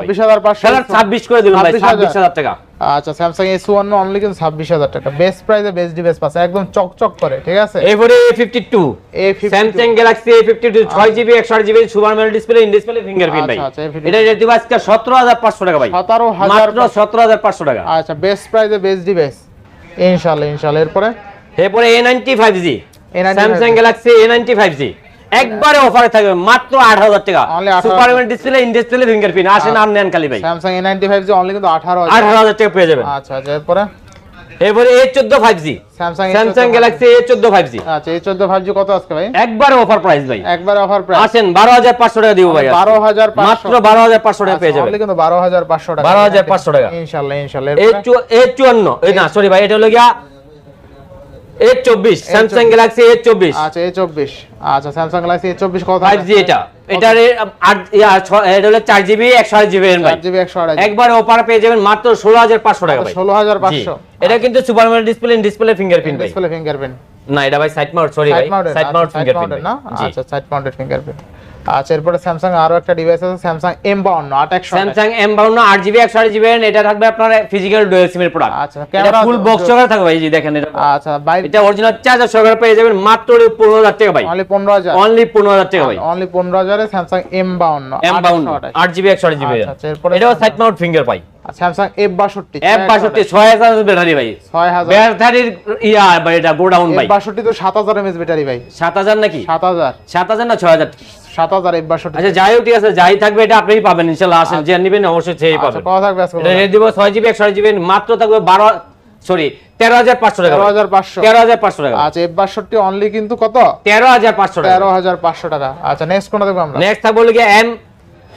করে দিলাম ভাই 26,000 হাজার টাকা। আচ্ছা স্যামসাং এস ওয়ান অনলি কিন্তু ছাব্বিশ হাজার টাকা। বেস্ট প্রাইসে বেস্ট ডিভাইস পাচ্ছে একদম চকচক করে ঠিক আছে? এরপরে A fifty two A fifty Samsung Galaxy A fifty two ছয় জিবি একশো আট GB super AMOLED display in display fingerprint ভাই A52 এটা রেট দিব আজকে সতেরো হাজার পাঁচশো টাকা ভাই। সতেরো হাজার মাত্র সতেরো হাজার পাঁচশো টাকা। আচ্ছা বেস্ট প্রাইসে বেস্ট ডিভাইস ইনশাল্লাহ ইনশাল্লাহ। এরপরে? এরপরে A ninety five G Samsung Galaxy A ninety five G একবারে অফারে থাকবে মাত্র আট হাজার টাকা। Super AMOLED display in display fingerprint আসেন আর নেন খালি ভাই। এ নাইনটি জি অনলি কিন্তু আঠারো হাজার। আঠারো হাজার টাকা পেয়ে যাবেন। আচ্ছা আচ্ছা এরপরে? এরপরে এ চোদ্দ five G Samsung Samsung Galaxy চোদ্দ ফাইভ জি আচ্ছা এই চোদ্দ ফাইভ জি কত আজকে ভাই? একবারে অফার প্রাইস ভাই। একবার অফার প্রাইস আসেন বারো হাজার পাঁচশো টাকা দিব ভাই আজকে। বারো হাজার মাত্র বারো হাজার পাঁচশো টাকা পেয়ে যাবেন। অনলি কিন্তু বারো হাজার পাঁচশো টাকা। 12,500 টাকা। এরপরে এ চুয়ান্ন। এই না সরি ভাই এটা হলো গিয়া এ চব্বিশ স্যামসাং গ্যালাক্সি এ চব্বিশ। আচ্ছা এ চব্বিশ। আচ্ছা স্যামসাং গ্যালাক্সি এ চব্বিশ কত ফাইভ এটা। এটার এ- আট ইয়া, ছ- এটা হলো চার জিবি একশো আট জিবি ভাই। চার জিবি একশো আড়াই একবার অফার পেয়ে যাবেন মাত্র ষোলো হাজার পাঁচশো টাকা ভাই। ষোলো হাজার জি। পাঁচশো। এটা কিন্তু সুপার ম্যান ডিসপ্লে ডিসপ্লে ফিঙ্গারপ্রিন্ট ভাই। ডিসপ্লে ফিঙ্গারপ্রিন্ট না এটা ভাই সাইড মাউন্ট সরি ভাই। সাইড মাউন্ট ফিঙ্গারপ্রিন্ট না? আচ্ছা সাইড মাউন্টেড ফিঙ্গারপ্রিন্ট আচ্ছা এরপরে স্যামসাং আরও একটা ডিভাইস আছে স্যামসাং এম বাউন্ন আট একশো স্যামসাং এম বাউন্ন আট জিবি একশো আট জিবি এটা থাকবে আপনার ফিজিক্যাল ডুয়েল সিমের প্রোডাক্ট আচ্ছা, এটা ফুল বক্স সহকারে থাকবে ভাই এই যে দেখেন এটা। আচ্ছা ভাই এটা অরিজিনাল চার্জার সহকারে পেয়ে যাবেন মাত্র পনেরো হাজার টাকা ভাই। অনলি পনেরো হাজার। অনলি পনেরো হাজার টাকা ভাই। অনলি পনেরো হাজারে স্যামসাং এম বাউন্ন এম বাউন্ন আট জিবি একশো আট জিবি। আচ্ছা, আচ্ছা, এরপরে এটাও সাইড মাউন্ট ফিঙ্গার পাই স্যামসাং এফ বাষট্টি। এফ বাষট্টি ছয় হাজার ব্যাটারি ভাই। ছয় হাজার। ব্যাটারির ইয়া ভাই এটা গোডাউন ভাই। বাষট্টি তো সাত হাজার এমএস ব্যাটারি ভাই। সাত হাজার নাকি? সাত হাজার। সাত হাজার না ছয় হাজার? সাত হাজার এফ বাষট্টি। আচ্ছা যাই ঠিক আছে যাই থাকবে এটা আপনি পাবেন ইনশাল্লাহ আসেন যে নিবেন অবশ্যই সেই পাবেন। কত থাকবে রেট দিব ছয় জিবি একশো জিবি মাত্র থাকবে বারো সরি তেরো হাজার পাঁচশো টাকা তেরো হাজার পাঁচশো। তেরো হাজার পাঁচশো টাকা। আচ্ছা এফ বাষট্টি অনলি কিন্তু কত? তেরো হাজার পাঁচশো টাকা। তেরো হাজার পাঁচশো টাকা। আচ্ছা নেক্সট কোনটা দেখব আমরা? নেক্সট থাকবে গিয়ে এম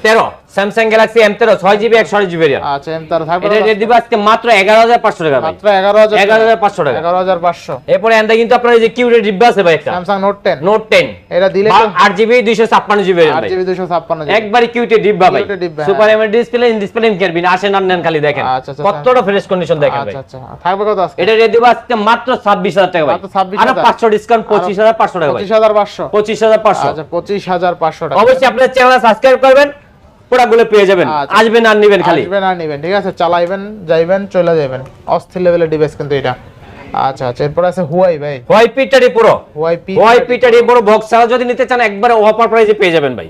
তেরো। স্যামসাং গ্যালাক্সি এম তেরো ছয় জিবি একশো জিবি আচ্ছা এম তেরো থাকবে এটা রেট দিব আজকে মাত্র এগারো হাজার পাঁচশো টাকা মাত্র এগারো হাজার এগারো হাজার পাঁচশো টাকা। এগারো হাজার পাঁচশো। এরপরে এন্ডা কিন্তু আপনার এই যে কিউরের ডিব্বা আছে ভাই একটা। Samsung Note ten Note ten এটা দিলে আট জিবি দুইশো ছাপ্পান্ন জিবি আট জিবি দুশো ছাপ্পান্ন একবারে কিউটে ডিব্বা ভাই। কিউটে ডিব্বা, super AMOLED display in display in কেয়ারবিন আসেন আর নেন খালি দেখেন। কতটা ফ্রেশ কন্ডিশন দেখেন ভাই। আচ্ছা থাকবে কত আজকে? এটা রেট দিব আজকে মাত্র ছাব্বিশ হাজার টাকা ভাই। মাত্র 26,000 আর পাঁচশো ডিসকাউন্ট পঁচিশ হাজার পাঁচশো টাকা পঁচিশ হাজার পাঁচশো। পঁচিশ হাজার পাঁচশো। আচ্ছা পঁচিশ হাজার পাঁচশো টাকা। অবশ্যই আপনার চ্যানেল সাবস্ক্রাইব করবেন। প্রোডাক্টগুলো পেয়ে যাবেন। আচ্ছা। আসবেন আর নেবেন খালি। আসবেন আর নিবেন ঠিক আছে? চালাইবেন যাইবেন চলে যাবেন অস্থির লেভেলের ডিভাইস কিন্তু এটা। আচ্ছা আচ্ছা এরপর আছে হুয়াই ভাই। হোয়াই পিটারি পুরো হুয়াই পি হোয়াই পিটারি বড় বক্স ছাড়া যদি নিতে চান একবারে অফার প্রাইসে পেয়ে যাবেন ভাই।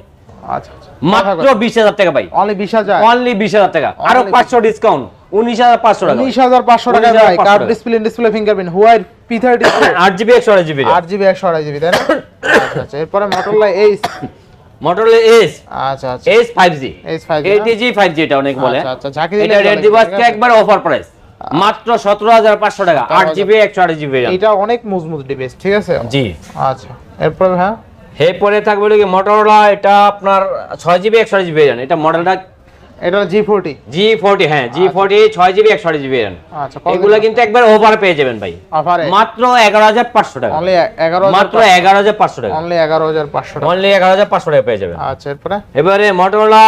আচ্ছা আচ্ছা। মাত্র বিশ হাজার টাকা ভাই। অনলি বিশ হাজার? অনলি বিশ হাজার টাকা। আরও Only পাঁচশো ডিসকাউন্ট উনিশ হাজার পাঁচশো টাকা। উনিশ হাজার পাঁচশো টাকা ভাই। 19,500 টাকা। Display display fingerprint Huawei P thirty আট জিবি একশো আট জিবি আট জিবি একশো আড়াই জিবি তাই না? আচ্ছা আচ্ছা এরপরে মোটরলা এইচ মোটরলে এস আচ্ছা আচ্ছা। S five G H five ATG five এটা অনেক বলে। আচ্ছা, আচ্ছা, ঝাঁকি দিলে এটা রেট দিব আজকে একবার অফার প্রাইস মাত্র সতেরো হাজার পাঁচশো টাকা। আট জিবি একশো আট জিবি এটা অনেক মজবুত ডিভাইস ঠিক আছে? জি। আচ্ছা। এরপরে হ্যাঁ? এরপরে থাকবে কি মোটরলা এটা আপনার ছয় জিবি একশো জিবি এটা মডেলটা এটা জি ফোরটি জি ফোরটি হ্যাঁ জি ফোরটি ছয় জিবি একশো জিবি আচ্ছা এগুলো কিন্তু একবার ওভার পেয়ে যাবেন ভাই। মাত্র এগারো হাজার পাঁচশো টাকা। এগারো মাত্র এগারো হাজার পাঁচশো টাকা। অনলি এগারো হাজার পাঁচশো টাকা। অনলি এগারো হাজার পাঁচশো টাকা পেয়ে যাবেন। আচ্ছা এরপরে? এবারে মোটরলা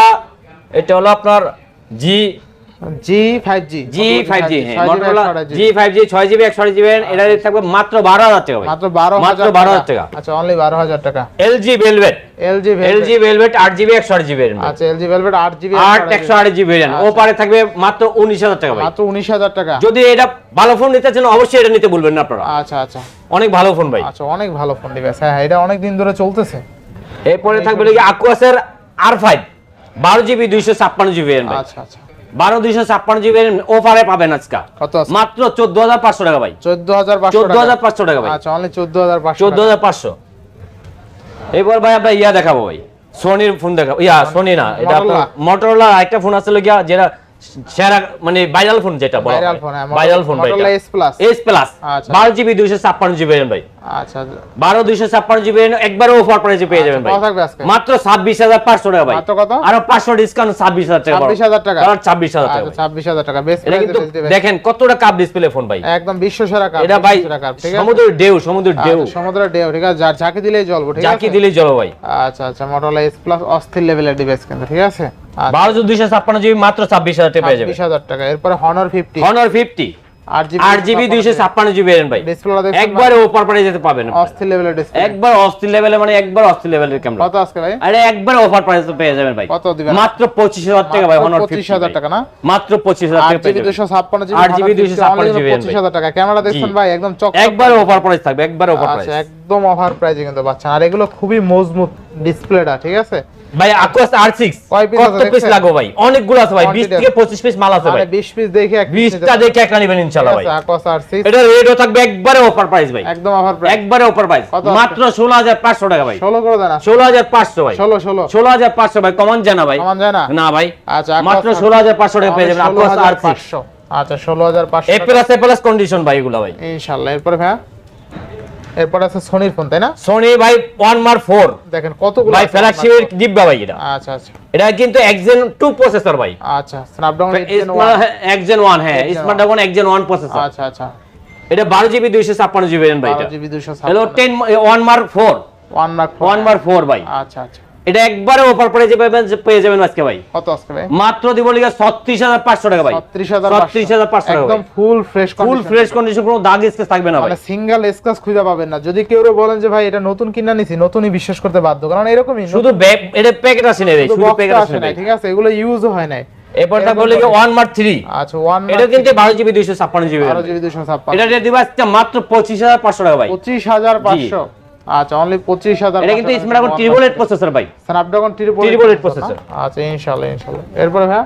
এটা হলো আপনার জি জি ফাইভ জি জি ফাইভ জি হ্যাঁ জি ফাইভ জি ছয় জিবি একশো জিবি এটা রেট থাকবে মাত্র বারো হাজার টাকা মাত্র বারো মাত্র বারো হাজার টাকা। আচ্ছা অনলি বারো হাজার টাকা। LG Velvet LG LG Velvet আট জিবি একশো আট জিবি আচ্ছা এলজি ভেলভেট আট জিবি আট একশো আট জিবি ও পারে থাকবে মাত্র উনিশ হাজার টাকা মাত্র উনিশ হাজার টাকা। যদি এটা ভালো ফোন নিতে চান অবশ্যই এটা নিতে বলবেন না আপনারা। আচ্ছা আচ্ছা। অনেক ভালো ফোন ভাই। আচ্ছা অনেক ভালো ফোন ডিভাইস হ্যাঁ এটা অনেক দিন ধরে চলতেছে। এরপরে থাকবে আকুয়াসের আর ফাইভ বারো জিবি দুইশো ছাপ্পান্ন জিবি আচ্ছা আচ্ছা। বারো দুইশো ছাপ্পান্ন জিবি অফারে পাবেন আজকে। মাত্র চোদ্দ হাজার পাঁচশো টাকা ভাই। চোদ্দ হাজার পাঁচশো চোদ্দ হাজার পাঁচশো টাকা ভাই। আচ্ছা চোদ্দ হাজার পাঁচশো চোদ্দ হাজার পাঁচশো। এবার ভাই আমরা ইয়া দেখাবো ভাই। সোনির ফোন দেখাবো। ইয়া সোনি না এটা মোটরলার মোটরলা একটা ফোন আছে গিয়া যেটা সেরা মানে ভাইরাল ফোন যেটা বলা phone, হ্যাঁ, ভাইরাল ফোন ভাই। এস প্লাস আচ্ছা। জিবি ছাপ্পান্ন জিবি ভাই। আচ্ছা। বারো দুইশো ছাপ্পান্ন জিবি একবারে অফার প্রাইসে পেয়ে যাবেন ভাই। কত থাকবে আজকে? মাত্র ছাব্বিশ হাজার পাঁচশো টাকা ভাই। মাত্র কত? আরও ডিসকাউন্ট টাকা টাকা। আচ্ছা বেশ এটা কিন্তু দেখেন কতটা কাপ ডিসপ্লে ফোন ভাই। একদম বিশ্ব সেরা কাপ এটা ভাই ঠিক আছে? সমুদ্রের ঢেউ সমুদ্রের ঢেউ। আচ্ছা, সমুদ্রের ঢেউ ঠিক আছে? যার ঝাঁকি দিলেই জ্বলবো ঠিক আছে? জাকি দিলেই জল ভাই। আচ্ছা আচ্ছা মোটরলা এস প্লাস অস্থির লেভেলের ডিভাইস কিন্তু ঠিক আছে? আচ্ছা, বারো দুইশো ছাপ্পান্ন জিবি মাত্র ছাব্বিশ হাজার টাকা পেয়ে যাবে। ছাব্বিশ হাজার টাকা। এরপরে হনার ফিফটি হনার ফিফটি আট জিবি জিবি দুইশো ছাপ্পান্ন জিবি। ভাই। একবার ওপর পরে যেতে পাবেন অস্থির লেভেলের ডিসপ্লে একবার অস্থির লেভেলে মানে একবার অস্থির লেভেলের ক্যামেরা কত আজকে ভাই? আরে একবার অফার প্রাইসে পেয়ে যাবেন ভাই। কত দিবেন? মাত্র পঁচিশ হাজার টাকা ভাই পঁচিশ হাজার টাকা না? মাত্র পঁচিশ হাজার আট টাকা পেয়ে যাবেন। দুশো ছাপ্পান্ন জিবি আট জিবি দুইশো ছাপ্পান্ন জিবি পঁচিশ হাজার টাকা। ক্যামেরা দেখছেন ভাই একদম চক একবার প্রাইস থাকবে একবার প্রাইস আচ্ছা একদম অফার প্রাইসে কিন্তু পাচ্ছেন। আর এগুলো খুবই মজবুত ডিসপ্লেটা ঠিক আছে? ভাই আকুয়াস আর সিক্স কত পিস? লাগবে ভাই? অনেকগুলো আছে ভাই বিশ Quantity থেকে পঁচিশ পিস মাল আছে ভাই। 20 পিস দেখে এক piece নিতে বিশটা দেখে একটা নেবেন ইনশাল্লাহ ভাই। আকোয়াস আর সিক্স এটা রেটও থাকবে একবারে অফার প্রাইস ভাই। একদম অফার প্রাইস একবারে অফার প্রাইস মাত্র ষোলো হাজার পাঁচশো টাকা ভাই। 16 করে দেন ষোলো হাজার পাঁচশো ভাই। 16 16 ষোলো হাজার পাঁচশো ভাই কমান জানা ভাই। সমান যায় না? ভাই। আচ্ছা মাত্র ষোলো হাজার পাঁচশো টাকা পেয়ে যাবেন। আকুয়াস আর সিক্স 16500 আচ্ছা 16500 A plus A plus condition ভাই এগুলো ভাই। ইনশাআল্লাহ এরপরে ভাই এরপর আছে সোনির ফোন তাই না? সোনি ভাই ওয়ান মার ফোর দেখেন কতগুলো ভাই ফ্ল্যাগশিপের ডিব্বা ভাই এটা। আচ্ছা আচ্ছা। এটা কিন্তু এক্সেন টু প্রসেসর ভাই। আচ্ছা স্ন্যাপড্রাগন এক্সেন ওয়ান হ্যাঁ স্ন্যাপড্রাগন এক্সেন ওয়ান প্রসেসর আচ্ছা আচ্ছা। এটা বারো জিবি দুইশো ছাপ্পান্ন জিবি ভাই এটা। 12 GB 256 hello ten one mark four one mark one mark four ভাই। আচ্ছা আচ্ছা। এটা একবারে অফার পড়ে যাবে পেয়ে যাবেন আজকে ভাই। কত আজকে ভাই? মাত্র দিব লিগা ছত্রিশ হাজার পাঁচশো টাকা ভাই। 36500 ছত্রিশ হাজার পাঁচশো। টাকা একদম full fresh full fresh condition কোনো দাগ স্কেচ থাকবে না ভাই। মানে সিঙ্গেল স্ক্র্যাচ খুঁজে পাবেন না। যদি কেউ বলেন যে ভাই এটা নতুন কিনা নিছি নতুনই বিশ্বাস করতে বাধ্য। কারণ এরকমই শুধু এটা প্যাকেট আসে না ভাই শুধু প্যাকেট টা আসে আসে না ঠিক আছে? এগুলো ইউজও হয় নাই। এরপর তা এরকম বলে করে। ওয়ান মার থ্রি আচ্ছা এটা কিন্তু জিবি জিবি জিবি এটা দিবা মাত্র টাকা ভাই। আচ্ছা অনলি পঁচিশ হাজার এটা কিন্তু স্ন্যাপড্রাগন ট্রিপল এইট প্রসেসর ভাই। স্ন্যাপড্রাগন ট্রিপল এইট প্রসেসর আচ্ছা ইনশাআল্লাহ ইনশাআল্লাহ এরপরে ভাই?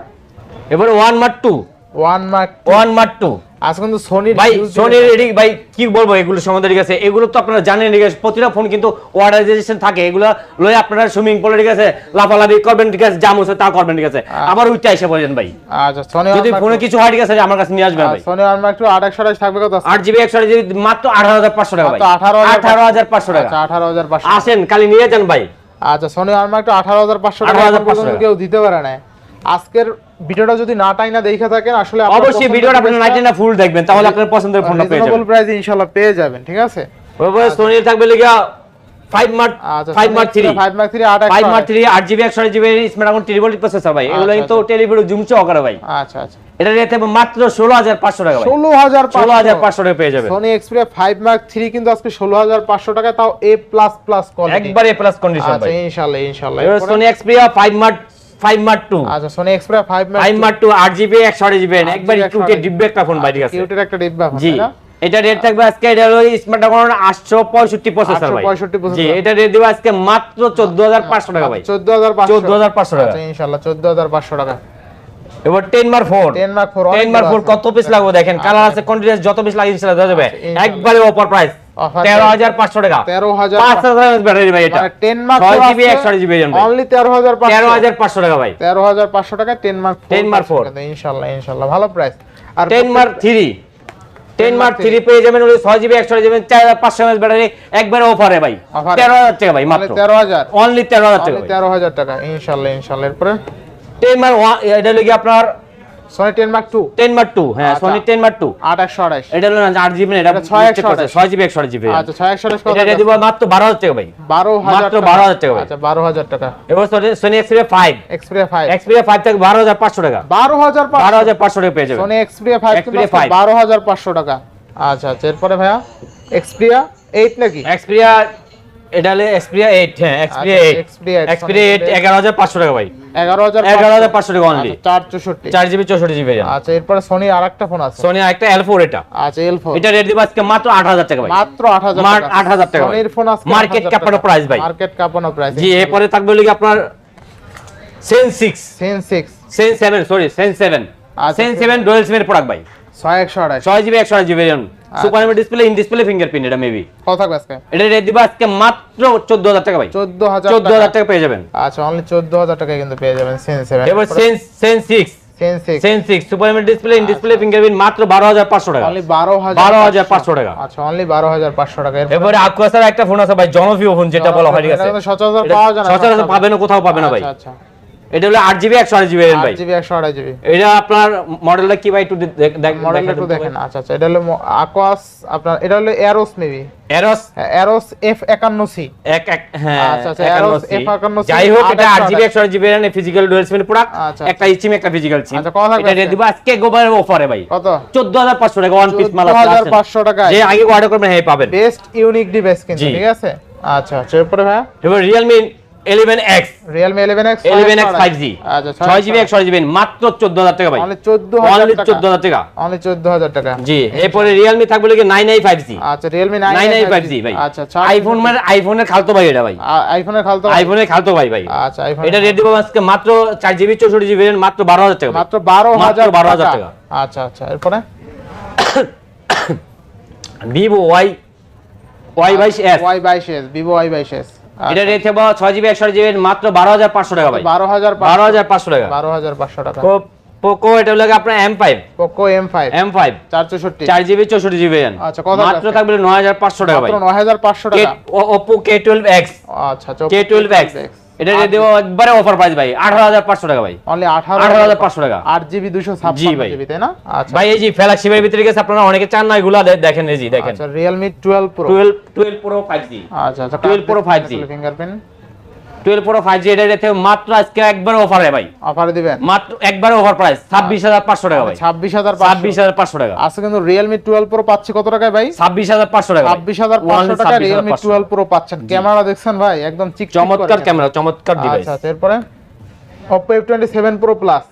এবারে one mark two one mark one mark two আজ কিন্তু সোনির ভাই huge সোনির এডি ভাই কি বলব এগুলো সম্বন্ধে ঠিক আছে? এগুলো তো আপনারা জানেন ঠিক আছে? প্রতিটা ফোন কিন্তু অর্ডারাইজেশন থাকে। এগুলো লয়ে আপনারা সুইমিং পুলে ঠিক আছে? লাফালাফি করবেন ঠিক আছে? জাম হচ্ছে তা করবেন ঠিক আছে? আবার ওইটা এসে বলেন ভাই। আচ্ছা সোনি যদি ফোনে কিছু হয় ঠিক আছে আমার কাছে নিয়ে আসবেন ভাই। সোনি ওয়ান মার্ক টু আট একশো থাকবে কত? আট জিবি একশো জিবি মাত্র আঠারো হাজার পাঁচশো টাকা ভাই। মাত্র 18,500 আঠারো হাজার পাঁচশো টাকা। আচ্ছা আঠারো হাজার পাঁচশো আসেন কালি নিয়ে যান ভাই। আচ্ছা সোনি ওয়ান মার্ক টু আঠারো হাজার পাঁচশো টাকা 18,500 এখন কেউ দিতে পারে না আজকের ভিডিওটা যদি না টাই না দেখে থাকেন আসলে অবশ্যই ভিডিওটা আপনার device-টা নাইনটি না ফুল দেখবেন তাহলে আপনার পছন্দের ফোনটা পেয়ে যাবেন। প্রাইসে ইনশাআল্লাহ পেয়ে যাবেন ঠিক আছে? ওইভাবে সোনি থাকবে লিখা ফাইভ মার্ক আচ্ছা five mark three five mark three আট ফাইভ একশো মার্ক থ্রি আট জিবি একশো জিবি স্মার্ট এখন ট্রিপল প্রসেসর ভাই। এগুলো কিন্তু টেলিভিডিও জুম সহকারে ভাই। আচ্ছা আচ্ছা। এটা রেট থাকবে মাত্র ষোলো হাজার পাঁচশো টাকা ভাই। ষোলো হাজার ষোলো হাজার পাঁচশো টাকা পেয়ে যাবে Sony Xperia five mark three কিন্তু আজকে ষোলো হাজার পাঁচশো টাকা তাও এ প্লাস প্লাস কোয়ালিটি একবারে প্লাস কন্ডিশন ভাই। আচ্ছা ইনশাআল্লাহ ইনশাআল্লাহ Sony Xperia five mark five mark two আচ্ছা Sony Xperia five mark five mark two আট জিবি একশো জিবি একবার GB, একটু 128 ডিব্বে একটা ফোন ভাই আছে কিউটের একটা ডিব্বা ফোন, না? এটা রেট থাকবে আজকে এটা হলো স্মার্ট ড্রাগন প্রসেসর ভাই। 865 processor। জি এটা রেট দেবো আজকে মাত্র চোদ্দ হাজার পাঁচশো টাকা ভাই। চোদ্দ হাজার পাঁচশো। 14,500 টাকা। আচ্ছা ইনশাআল্লাহ টাকা। এবার মার ফোর 10 mark four, টেন মার অনেকগুলো ফোর কত পিস লাগবে দেখেন? কালার আছে কন্টিনিউস যত পিস লাগে ইনশাআল্লাহ দেওয়া যাবে একবারে অফার প্রাইস তেরো হাজার পাঁচশো টাকা। 13,500 পাঁচ হাজার ব্যাটারি ভাই এটা। মানে 10 মার্ক ছয় জিবি একশো জিবি অনলি 13500 তেরো হাজার পাঁচশো। টাকা ভাই। 13500 টাকা 10 মার্ক 10 mark four। ইনশাআল্লাহ ইনশাআল্লাহ ভালো প্রাইস আর ten mark three ten mark three পেয়ে যাবেন ওই ছয় জিবি একশো জিবি চার হাজার পাঁচশো এমএস ব্যাটারি একবারে অফারে ভাই। তেরো হাজার টাকা ভাই মাত্র। 13000 অনলি তেরো হাজার টাকা অনলি 13000 টাকা ইনশাআল্লাহ ইনশাআল্লাহ এরপরে? টেন মার এটা কি আপনার Sony 10 mark 2 ten mark two হ্যাঁ আচ্ছা। সোনি টেন মার টু 8128 এটা হলো না আট জিবি এটা এটা ছয় একশো আঠাশ। ছয় জিবি একশো জিবি আচ্ছা 6128 কত এটা দিব মাত্র টাকা ভাই। 12000 মাত্র 12,000 টাকা ভাই। আচ্ছা 12000 টাকা। এবার Sony Xperia five Xperia 5 Xperia five থেকে বারো হাজার পাঁচশো টাকা। 12500 বারো হাজার পাঁচশো টাকা পেয়ে যাবেন সনি এক্সপিরিয়া 5 Xperia কিন্তু 12500 টাকা। আচ্ছা আচ্ছা এরপরে ভাইয়া এক্সপিরিয়া 8 নাকি? এক্সপিরিয়া এটা হলে এক্সপিরিয়া এইট হ্যাঁ এক্সপিরিয়া আচ্ছা, eight Xperia eight, Xperia eight Sony এগারো হাজার পাঁচশো টাকা ভাই। 11500 এগারো হাজার পাঁচশো টাকা অনলি আচ্ছা 464 চার জিবি চৌষট্টি জিবি আচ্ছা এরপরে সনি আরেকটা ফোন আছে। সোনি একটা এল ফোর এটা। আচ্ছা L4 এটা রেট দিব আজকে মাত্র আট হাজার টাকা ভাই। মাত্র 8000 মার- টাকা। 8,000 টাকা। সনির ফোন আজকে 8,000 কাঁপানো price ভাই। মার্কেট কাঁপানো প্রাইস জি এরপরে থাকবে হলো আপনার Zen six Zen 6 Zen seven sorry Zen seven আচ্ছা, সেন সেভেন ডুয়েল সিমের প্রোডাক্ট ভাই। 6128 ছয় জিবি একশো GB super display in display fingerprint এটা মেবি কত থাকবে আজকে? এটা রেট দিব আজকে মাত্র চোদ্দ হাজার টাকা ভাই। 14000 চোদ্দ হাজার টাকা পেয়ে যাবেন। আচ্ছা অনলি 14000 টাকা কিন্তু পেয়ে যাবেন সেন 7 এবার Zen Zen six Zen 6 super display in display fingerprint মাত্র বারো হাজার পাঁচশো টাকা। অনলি 12,500 টাকা। আচ্ছা অনলি 12500 টাকা। এবারে আকুয়াসার একটা ফোন আছে ভাই জনপ্রিয় ফোন যেটা বলা হয় ঠিক আছে? সচরাচর পাওয়া যায় না সচরাচর পাবে না কোথাও পাবে না ভাই। আচ্ছা আচ্ছা। এটা হলো 8 জিবি 128 জিবি র্যাম ভাই। 8 জিবি 128 জিবি। এটা আপনার মডেলটা কি ভাই একটু দেখ মডেলটা একটু দেখেন। আচ্ছা আচ্ছা এটা হলো আকোয়াস আপনার এটা হলো arrows maybe arrows arrows F51C এক এক হ্যাঁ আচ্ছা আচ্ছা এরোস F51C যাই হোক এটা 8 GB 128 GB RAM physical dual SIM product একটা ইচিম একটা ফিজিক্যাল সিম আচ্ছা কথা এটা দিব আজকে গোবার অফারে ভাই। কত? 14500 টাকা ওয়ান পিস মাল আছে 14500 টাকা যে আগে অর্ডার করবেন হ্যাঁ পাবেন। বেস্ট ইউনিক ডিভাইস কিনতে ঠিক আছে? আচ্ছা আচ্ছা এরপরে ভাই? এবার Realme 11X Realme 11X 11X 5G আচ্ছা 6GB 128GB মাত্র 14000 টাকা ভাই। মানে 14000 অনলি 14000 টাকা। অনলি 14000 টাকা। জি এরপরে Realme থাকবে কি 9i 5G আচ্ছা Realme 9i 5G ভাই। আচ্ছা আইফোন মানে আইফোনের খালতো ভাই এটা ভাই। আইফোনের খালতো আইফোনের খালতো ভাই ভাই। আচ্ছা আইফোন এটা রেট দিব আজকে মাত্র 4GB 64GB মাত্র 12000 টাকা মাত্র 12000 12000 টাকা। আচ্ছা আচ্ছা এরপরে? Vivo Y Y22S Y22S Vivo Y22S এটা রেট হবে ছয় জিবি একশো জিবি মাত্র বারো হাজার পাঁচশো টাকা ভাই। 12000 বারো হাজার পাঁচশো টাকা। 12500 টাকা। পোকো এটা লাগে আপনার M five Poco M5 M five 464 চার জিবি চৌষট্টি জিবি আচ্ছা, কত মাত্র থাকবে নয় হাজার পাঁচশো টাকা ভাই। মাত্র 9500 টাকা। ওপো কে টুয়েলভ এক্স আচ্ছা আচ্ছা কে টুয়েলভ এক্স এটা রেট দেবো একবারে অফার প্রাইস ভাই আঠারো হাজার পাঁচশো টাকা ভাই। অনলি 18,500 টাকা। 8 জিবি 256 জি ভাই। জিবি তাই না? আচ্ছা। ভাই এই যে ফ্ল্যাগশিপের ভিতরে গেছে আপনারা অনেকে চান না এগুলা দেখেন এই যে দেখেন। আচ্ছা Realme 12 Pro twelve twelve pro five G আচ্ছা আচ্ছা 12 Pro 5G fingerprint twelve pro five G এটা রেট মাত্র আজকে একবার অফারে ভাই। অফারে দিবেন? মাত্র একবার অফার প্রাইস ছাব্বিশ হাজার পাঁচশো টাকা ভাই। 26500 ছাব্বিশ হাজার পাঁচশো টাকা। আজকে কিন্তু Realme 12 Pro পাচ্ছি কত টাকায় ভাই? ছাব্বিশ হাজার পাঁচশো টাকা ভাই। 26500 টাকা Realme 26,500 12 Pro পাচ্ছেন। ক্যামেরা দেখছেন ভাই একদম চিক চমৎকার ক্যামেরা চমৎকার ডিভাইস আচ্ছা আচ্ছা এরপরে Oppo F27 Pro Plus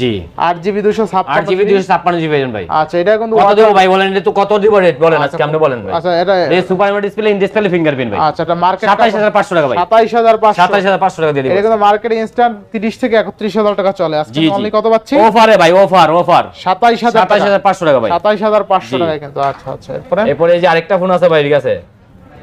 জি। 8GB 256 আট জিবি দুশো ছাপ্পান্ন জিবি ভাই। আচ্ছা এটা কিন্তু কত দেবো ভাই বলেন তো কত দিব রেট বলেন আচ্ছা, আজকে আপনি বলেন ভাই। আচ্ছা এটা super display in display fingerprint ভাই। আচ্ছা এটা মার্কেট টাকা ভাই। 27500 সাতাইশ হাজার পাঁচশো টাকা দিয়ে এটা দিব কিন্তু মার্কেটে ইনস্ট্যান্ট 30 থেকে 31000 টাকা চলে। আজকে। অনলি কত পাচ্ছি? অফারে ভাই অফার অফার 27000 সাতাইশ হাজার পাঁচশো টাকা ভাই। 27500 জি। টাকা কিন্তু আচ্ছা আচ্ছা এরপরে? এরপরে এই যে আরেকটা ফোন আছে ভাই ঠিক আছে?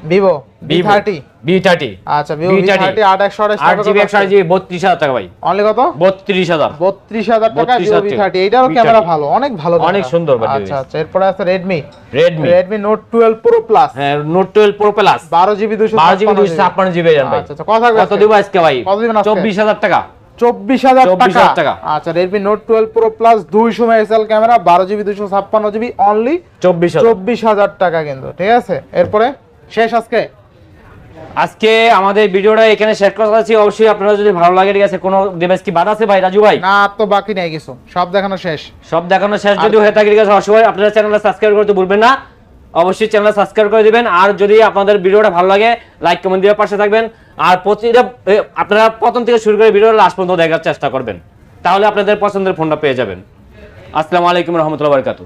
Vivo? V30 বি থার্টি আচ্ছা Vivo V30 V30 8128 আট জিবি একশো জিবি বত্রিশ হাজার টাকা ভাই। অনলি কত? বত্রিশ হাজার। 32000 টাকা 32,000 Vivo V30 এটারও ক্যামেরা ভালো অনেক ভালো অনেক সুন্দর বাট আচ্ছা আচ্ছা এরপরে আছে Redmi Redmi Redmi Note 12 Pro Plus হ্যাঁ Note twelve pro plus 12GB 256 বারো জিবি দুশো ছাপ্পান্ন জিবি ভাই। আচ্ছা আচ্ছা কত দিব আজকে ভাই? কত দিবেন আজকে? চব্বিশ হাজার টাকা। 24000 24,000 টাকা। আচ্ছা Redmi Note 12 Pro Plus 200 megapixel camera 12GB 256GB only চব্বিশ হাজার। 24000 টাকা কিন্তু ঠিক আছে? এরপরে? শেষ আজকে? আজকে আমাদের ভিডিওটা এখানে শেষ করতে চাচ্ছি অবশ্যই আপনারা যদি ভালো লাগে ঠিক আছে কোনো ডিভাইস কি বাদ আছে ভাই রাজু ভাই? না তো বাকি নাই কিছু। সব দেখানো শেষ। সব দেখানো শেষ। যদি হয়ে থাকে ঠিক আছে অবশ্যই আপনারা চ্যানেলটা সাবস্ক্রাইব করতে ভুলবেন না। অবশ্যই চ্যানেলটা সাবস্ক্রাইব করে দিবেন। আর যদি আপনাদের ভিডিওটা ভালো লাগে লাইক কমেন্ট দিয়ে পাশে থাকবেন। আর প্রতিটা আপনারা প্রথম থেকে শুরু করে ভিডিও লাস্ট পর্যন্ত দেখার চেষ্টা করবেন। তাহলে আপনাদের পছন্দের ফোনটা পেয়ে যাবেন। আসসালামু আলাইকুম রহমতুল্লাহ বারকাতু